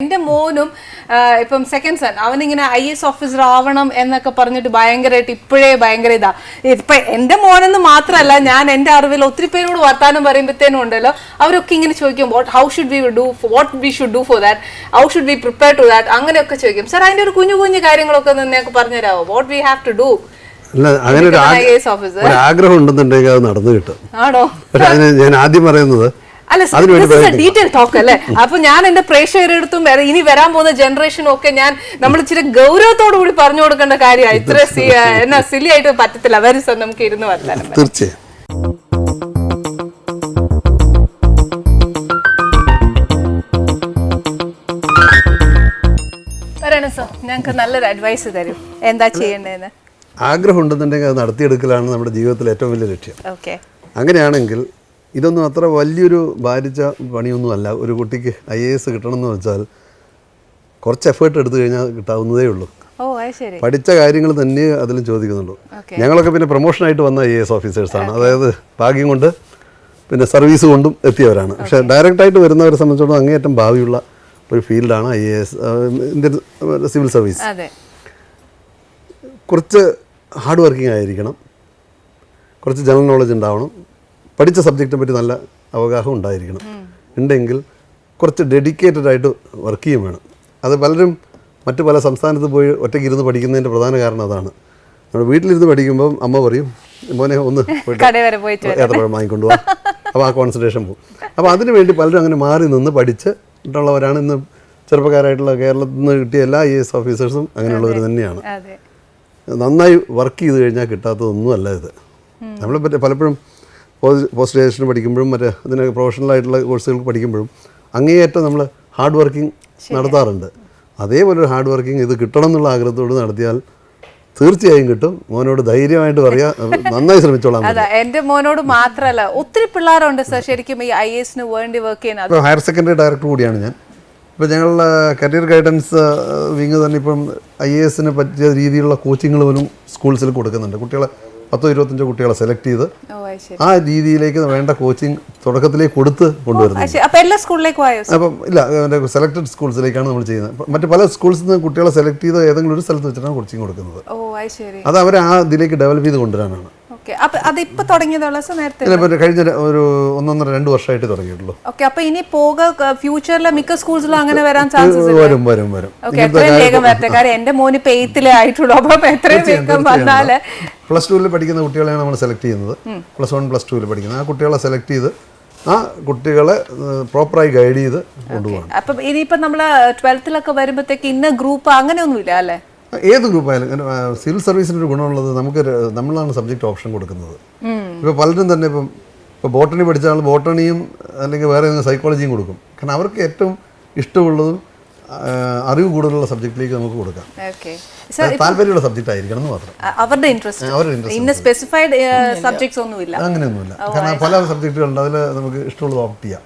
എന്റെ മോനും ഇപ്പം സെക്കൻഡ് സൺ അവനിങ്ങനെ ഐ എസ് ഓഫീസർ ആവണം എന്നൊക്കെ പറഞ്ഞിട്ട് ഭയങ്കരമായിട്ട് ഇപ്പോഴേ ഭയങ്കര ഇതാ. ഇപ്പൊ എന്റെ മോനെന്ന് മാത്രമല്ല ഞാൻ എന്റെ അറിവിൽ ഒത്തിരി പേരോട് വർത്താനം പറയുമ്പോഴത്തേനും ഉണ്ടല്ലോ അവരൊക്കെ ഇങ്ങനെ ചോദിക്കും what how should we do what we should do for that how should we prepare to that അങ്ങനെയൊക്കെ ചോദിക്കും. സാർ അതിന്റെ ഒരു കുഞ്ഞു കുഞ്ഞു കാര്യങ്ങളൊക്കെ നിങ്ങൾക്ക് പറഞ്ഞുതരാമോ? What we have to do അങ്ങനെ ഒരു ആഗ്രഹം ഉണ്ടെന്നുണ്ടെങ്കിൽ അത് നടന്നു കിട്ടും. ആണോ? ഞാൻ ആദ്യം പറയുന്നത് അല്ല. ഡീറ്റെയിൽ ടോക്ക് അല്ലേ? അപ്പൊ ഞാൻ എന്റെ പ്രേക്ഷകരെടുത്തും ഇനി വരാൻ പോകുന്ന ജനറേഷനും ഒക്കെ ഞാൻ നമ്മൾ ഇച്ചിരി ഗൗരവത്തോടു കൂടി പറഞ്ഞു കൊടുക്കേണ്ട കാര്യമാണ് ഇത്ര എന്നാ സിലി ആയിട്ട് പറ്റത്തില്ല. വരും സർ നമുക്ക് ഇരുന്ന് വർത്താനം പറയാം. തീർച്ചയായും. പറയണം സർ ഞങ്ങൾക്ക് നല്ലൊരു അഡ്വൈസ് തരും. എന്താ ചെയ്യേണ്ടതെന്ന്? ആഗ്രഹം ഉണ്ടെന്നുണ്ടെങ്കിൽ അത് നടത്തിയെടുക്കലാണ് നമ്മുടെ ജീവിതത്തിലെ ഏറ്റവും വലിയ ലക്ഷ്യം. അങ്ങനെയാണെങ്കിൽ ഇതൊന്നും അത്ര വലിയൊരു ഭാരിച്ച പണിയൊന്നുമല്ല. ഒരു കുട്ടിക്ക് ഐ എ എസ് കിട്ടണമെന്ന് വെച്ചാൽ കുറച്ച് എഫേർട്ട് എടുത്തു കഴിഞ്ഞാൽ കിട്ടാവുന്നതേ ഉള്ളൂ. പഠിച്ച കാര്യങ്ങൾ തന്നെ അതിലും ചോദിക്കുന്നുള്ളൂ ഞങ്ങളൊക്കെ പിന്നെ പ്രൊമോഷനായിട്ട് വന്ന ഐ എസ് ഓഫീസേഴ്സാണ് അതായത് ഭാഗ്യം കൊണ്ട് പിന്നെ സർവീസ് കൊണ്ടും എത്തിയവരാണ്. പക്ഷേ ഡയറക്റ്റായിട്ട് വരുന്നവരെ സംബന്ധിച്ചിടത്തോളം അങ്ങേയറ്റം ഭാവിയുള്ള ഒരു ഫീൽഡാണ് I A S Indian civil service കുറച്ച് ഹാർഡ് വർക്കിംഗ് ആയിരിക്കണം. കുറച്ച് ജനറൽ നോളജ് ഉണ്ടാവണം. പഠിച്ച സബ്ജക്റ്റിനെ പറ്റി നല്ല അവഗാഹം ഉണ്ടായിരിക്കണം. ഉണ്ടെങ്കിൽ കുറച്ച് ഡെഡിക്കേറ്റഡ് ആയിട്ട് വർക്ക് ചെയ്യും വേണം. അത് പലരും മറ്റു പല സംസ്ഥാനത്ത് പോയി ഒറ്റയ്ക്ക് ഇരുന്ന് പഠിക്കുന്നതിന്റെ പ്രധാന കാരണം അതാണ്. നമ്മൾ വീട്ടിലിരുന്ന് പഠിക്കുമ്പം അമ്മ പറയും മോനെ ഒന്ന്. ഏത്തപ്പഴം വാങ്ങിക്കൊണ്ട് പോവാം അപ്പോൾ ആ കോൺസെൻട്രേഷൻ പോകും. അപ്പോൾ അതിനു വേണ്ടി പലരും അങ്ങനെ മാറി നിന്ന് പഠിച്ച് ട്ടുള്ളവരാണ് ഇന്ന് ചെറുപ്പക്കാരായിട്ടുള്ള കേരളത്തിൽ നിന്ന് കിട്ടിയ എല്ലാ ഐ എസ് ഓഫീസേഴ്സും അങ്ങനെയുള്ളവർ തന്നെയാണ്. നന്നായി വർക്ക് ചെയ്ത് കഴിഞ്ഞാൽ കിട്ടാത്തതൊന്നും അല്ല ഇത് നമ്മളെ പറ്റി പലപ്പോഴും പോസ്റ്റ് ഗ്രാജുവേഷൻ പഠിക്കുമ്പോഴും മറ്റേ അതിനൊക്കെ പ്രൊഫഷണൽ ആയിട്ടുള്ള കോഴ്സുകൾ പഠിക്കുമ്പോഴും അങ്ങേയറ്റം നമ്മൾ ഹാർഡ് വർക്കിംഗ് നടത്താറുണ്ട്. അതേപോലെ ഒരു ഹാർഡ് വർക്കിംഗ് ഇത് കിട്ടണം എന്നുള്ള ആഗ്രഹത്തോട് നടത്തിയാൽ തീർച്ചയായും കിട്ടും. മോനോട് ധൈര്യമായിട്ട് പറയാ. നന്നായി ശ്രമിച്ചോളാം അതെ എന്റെ മോനോട് മാത്രല്ല ഒത്തിരി പിള്ളേരുണ്ട് സർ ശരിക്കും ഈ ഐ എസിന് വേണ്ടി വർക്ക് ചെയ്യുന്നത് ഇപ്പോൾ ഹയർ സെക്കൻഡറി ഡയറക്ടർ കൂടിയാണ് ഞാൻ. ഇപ്പോൾ ഞങ്ങളുടെ കരിയർ ഗൈഡൻസ് വിങ് തന്നെ ഇപ്പം ഐ എ എസിന് പറ്റിയ രീതിയിലുള്ള കോച്ചിങ്ങുകൾ പോലും സ്കൂൾസിൽ കൊടുക്കുന്നുണ്ട്. കുട്ടികളെ പത്തോ ഇരുപത്തഞ്ചോ കുട്ടികളെ സെലക്ട് ചെയ്ത് ആ രീതിയിലേക്ക് വേണ്ട കോച്ചിങ് തുടക്കത്തിലേക്ക് കൊടുത്ത് കൊണ്ടുവരുന്നത്? അപ്പം ഇല്ല സെലക്ടഡ് സ്കൂൾസിലേക്കാണ് നമ്മൾ ചെയ്യുന്നത്. മറ്റു പല സ്കൂൾസിൽ നിന്ന് കുട്ടികളെ സെലക്ട് ചെയ്ത് ഏതെങ്കിലും ഒരു സ്ഥലത്ത് വെച്ചിട്ടാണ് കോച്ചിങ് കൊടുക്കുന്നത്. അത് അവരെ ആ ഇതിലേക്ക് ഡെവലപ്പ് ചെയ്ത് കൊണ്ടുവരാനാണ്. ഓക്കെ. അപ്പൊ അത് ഇപ്പൊ തുടങ്ങിയതുള്ള സർ നേരത്തെ ഇതിനെ കഴിഞ്ഞ ഒരു ഒന്നൊന്നര രണ്ട് വർഷമായിട്ട് തുടങ്ങിയിട്ടുള്ളൂ. ഓക്കെ. അപ്പൊ ഇനി പോക ഫ്യൂച്ചറിലെ മിക്ക സ്കൂൾസിലും അങ്ങനെ വരാൻ ചാൻസസ് വരും വരും വരും. ഓക്കെ എത്രയും വേഗം വരട്ടെ. കാര്യം എന്റെ മോന് ഇപ്പൊ എയ്ത്തിലേ ആയിട്ടുള്ളൂ. അപ്പൊ എത്രയും വേഗം വന്നാൽ പ്ലസ് ടുവിൽ പഠിക്കുന്ന കുട്ടികളെയാണ് നമ്മൾ സെലക്ട് ചെയ്യുന്നത്. പ്ലസ് വൺ പ്ലസ് ടുവിൽ പഠിക്കുന്നത്. ആ കുട്ടികളെ സെലക്ട് ചെയ്ത് ആ കുട്ടികളെ പ്രോപ്പറായി ഗൈഡ് ചെയ്ത് കൊണ്ടുപോകണം. അപ്പം ഇനിയിപ്പം നമ്മൾ ട്വൽത്തിലൊക്കെ വരുമ്പോഴത്തേക്ക് ഇന്ന ഗ്രൂപ്പ് അങ്ങനെയൊന്നുമില്ല അല്ലേ? ഏത് ഗ്രൂപ്പായാലും സിവിൽ സർവീസിന്റെ ഒരു ഗുണമുള്ളത് നമുക്ക് നമ്മളാണ് സബ്ജക്റ്റ് ഓപ്ഷൻ കൊടുക്കുന്നത്. ഇപ്പോൾ പലരും തന്നെ ഇപ്പം ഇപ്പോൾ ബോട്ടണി പഠിച്ച ആൾ ബോട്ടണിയും അല്ലെങ്കിൽ വേറെ ഏതെങ്കിലും സൈക്കോളജിയും കൊടുക്കും. കാരണം അവർക്ക് ഏറ്റവും ഇഷ്ടമുള്ളതും അറിവ് കൂടുതലുള്ള സബ്ജക്റ്റിലേക്ക് നമുക്ക് കൊടുക്കാം. ഓക്കെ അത് താല്പര്യമുള്ള സബ്ജക്റ്റ് ആയിരിക്കണം എന്ന് മാത്രം. അവരുടെ ഇൻട്രസ്റ്റ് അവരുടെ ഇൻട്രസ്റ്റ് ഇന്ന സ്പെസിഫൈഡ് സബ്ജക്ട്സ് ഒന്നുമില്ല. അങ്ങനെയൊന്നുമില്ല. കാരണം പല സബ്ജക്റ്റുകളുണ്ട് അതിൽ നമുക്ക് ഇഷ്ടമുള്ളത് ഓപ്റ്റ് ചെയ്യാം.